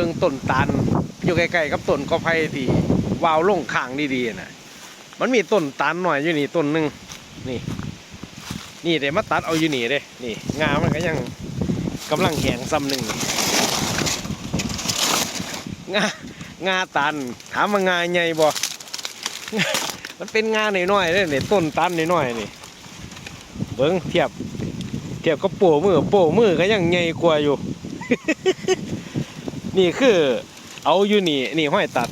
บิงต้นตาลอยู่ใกล้ๆกับต้นกอไผ่ที่วาวลงข้างดีๆน่ะมันมีต้นตาลหน่อยอยู่นี่ต้นหนึ่งนี่ นี่เดี๋ยวมาตัดเอาอยู่นี่เด้นี่งามันก็ยังกำลังแหงซ้ำหนึ่งงางาตัน ถามว่างาใหญ่บ่มันเป็นงาหน่อยๆเด้นี่ต้นตันหน่อยๆนี่เบิ้งเทียบเทียบกับโป้มือโป้มือก็ยังใหญ่กว่าอยู่ นี่คือ เอาอยู่นี่นี่ห้อยตัด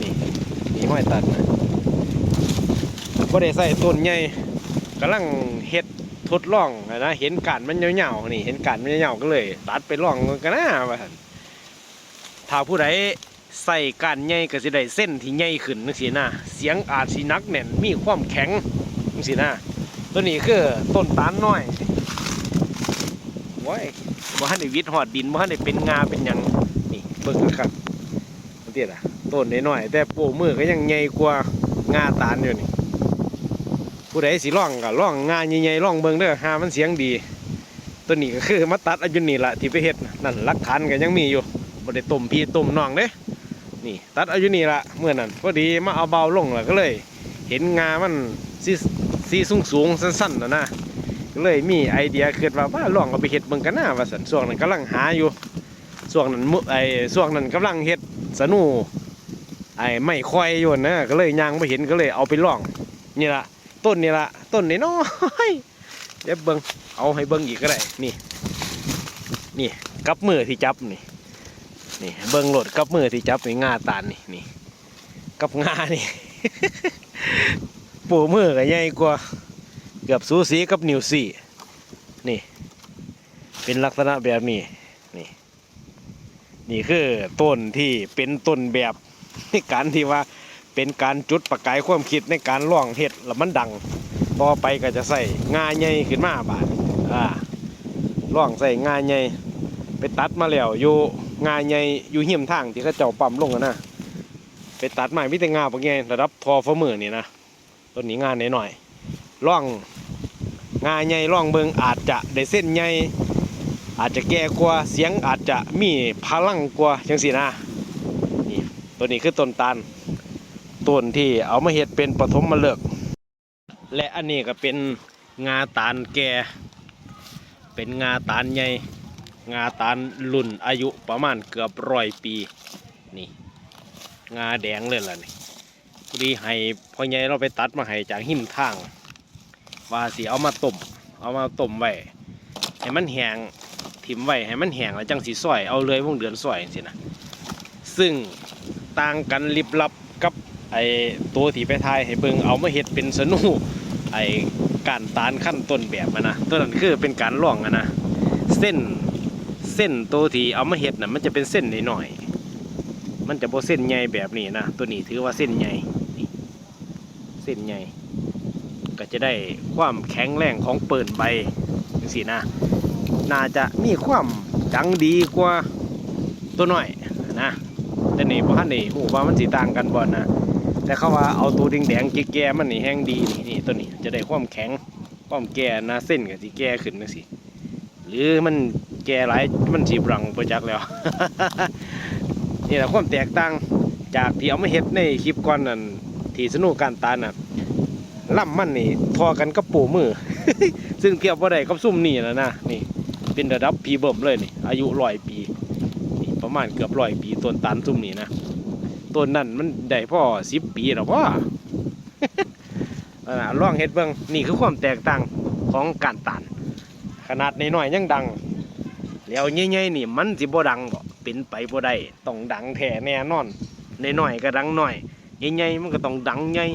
นี่นี่ห้อยตัดนะก็ได้ใส่ต้นใหญ่กำลังเฮ็ดทดลองนะเห็นการมันยาวๆนี่เห็นการมันยวๆก็เลย ตัดไปลองกันนะว่าถ้าผู้ใดใส่การใหญ่ก็สิได้เส้นที่ใหญ่ขึ้นจังซี่นะเสียงอาจสินักแน่นมีความแข็งจังซี่นะตัวนี้คือต้นตาลน้อยว้ายบ่ทันได้วิทย์หอดดินบ่ทันได้เป็นงาเป็นหยัง เบิ่งครับมันเตี้ยอะต้นน้อยๆแต่โป้มือก็ยังใหญ่กว่างาตาลอยู่นี่ผู้ใดสิร้องก็ร้องงาใหญ่ๆร้องเบิ่งเด้อหามันเสียงดี ตัวนี้ก็คือมาตัดอายุนี่ละที่ไปเฮ็ดนั่นลักฐานก็ยังมีอยู่บ่ได้ต้มพี่ต้มน้องเด้นี่ ตัดอายุนี่ละเมื่อนั้นพอดีมาเอาเบาลงแล้วก็เลย เห็นงามันสีสีสูงๆสั้นๆนะนะก็เลยมีไอเดียคิดว่าว่าลองเอาไปเฮ็ดเบิ่งกันหนะว่าสันช่วงนั้นกำลังหาอยู่ ช่วงนั้นมื้อไอช่วงนั้นกำลังเฮ็ดสนูไอ้ไม่ค่อยอยู่นะก็เลยยางไม่เห็นก็เลยเอาไปล่อง นี่ละต้นนี่ละต้นน้อยๆเดี๋ยวเบิ่งเอาให้เบิ่งอีกก็ได้นี่ นี่กับมือที่จับนี่ นี่ เบิ่งโหลดกับมือที่จับนี่งาตาลนี่นี่กับงานี่ ปูมือก็ใหญ่กว่าเกือบสูสีกับนิวซี่นี่ เป็นลักษณะแบบนี้นี่ นี่คือต้นที่เป็นต้นแบบในการที่ว่าเป็นการจุดประกายความคิดในการล่องเห็ดแล้วมันดัง ต่อไปก็จะใส่งาใหญ่ขึ้นมาบาดอ่าล่องใส่งาใหญ่ไปตัดมาแล้วอยู่งาใหญ่อยู่เหี่ยมทางที่เขาเจ้าปั๊มลงอะนะไปตัดใหม่มิแต่งาปะไงระดับทอฟ้ามือนี่นะต้นนี้งานหน่อยๆร่องงาใหญ่ร่องเบิงอาจจะได้เส้นใหญ่ อาจจะแก่กว่าเสียงอาจจะมีพลังกว่าจังสีนะนี่ตัวนี้คือต้นตาลต้นที่เอามาเห็ดเป็นปฐมมฤกษ์และอันนี้ก็เป็นงาตาลแก่เป็นงาตาลใหญ่งาตาลรุ่นอายุประมาณเกือบร้อยปีนี่งาแดงเลยล่ะนี่พอดีให้พ่อใหญ่เราไปตัดมาให้จากหิมทางว่าสิเอามาต้มเอามาต้มไว้ให้มันแห้ง ถิ่มไว้ให้มันแห้งแล้วจังสีซอยเอาเลยวงเดือนซอยสินะซึ่งต่างกันลิบลับกับไอ้ตัวที่ไปทายให้เบิงเอามาเฮ็ดเป็นสนูไอ้การตานขั้นต้นแบบอะนะตัวนั้นคือเป็นการล่องอะนะเส้นเส้นตัวที่เอามาเฮ็ดน่ะมันจะเป็นเส้นหน่อยๆมันจะบ่เส้นใหญ่แบบนี้นะตัวนี้ถือว่าเส้นใหญ่เส้นใหญ่ก็จะได้ความแข็งแรงของเปิดใบจังซี่นะ น่าจะมีความดังดีกว่าตัวหน้อยนะแต่นี่บ่ทันได้ฮู้ว่ามันสิต่างกันบ่นะแต่เขาว่าเอาตัวแดงๆแก่ๆมันนี่แห้งดีนี่นี่ตัวนี้จะได้ความแข็งความแก่นะเส้นก็สิแก่ขึ้นจังซี่หรือมันแก่หลายมันสิบรังประจักแล้ว นี่แหละความแตกต่างจากที่เอามาเฮ็ดในคลิปก่อนนั่นที่สนุกการตาน่ะล่ำมันนี่ทอกันกับปูมือ ซึ่งเทียบว่าได้กับซุ่มนี่แล้วนะนี่ เป็นระดับพีเบิ่มเลยนี่อายุร้อยปีประมาณเกือบร้อยปีต้นตาลซุ่มนี่นะต้นนั้นมันได้พ่อสิบปีแล้วว่าอ่าลองเฮ็ดเบิ่งนี่คือความแตกต่างของการตาลขนาดน้อยๆยังดัง แล้วใหญ่ๆนี่มันสิบ่ดังบ่เป็นไปบ่ได้ต้องดังแท้แน่นอนน้อยๆก็ดังน้อยใหญ่ๆมันก็ต้องดังใหญ่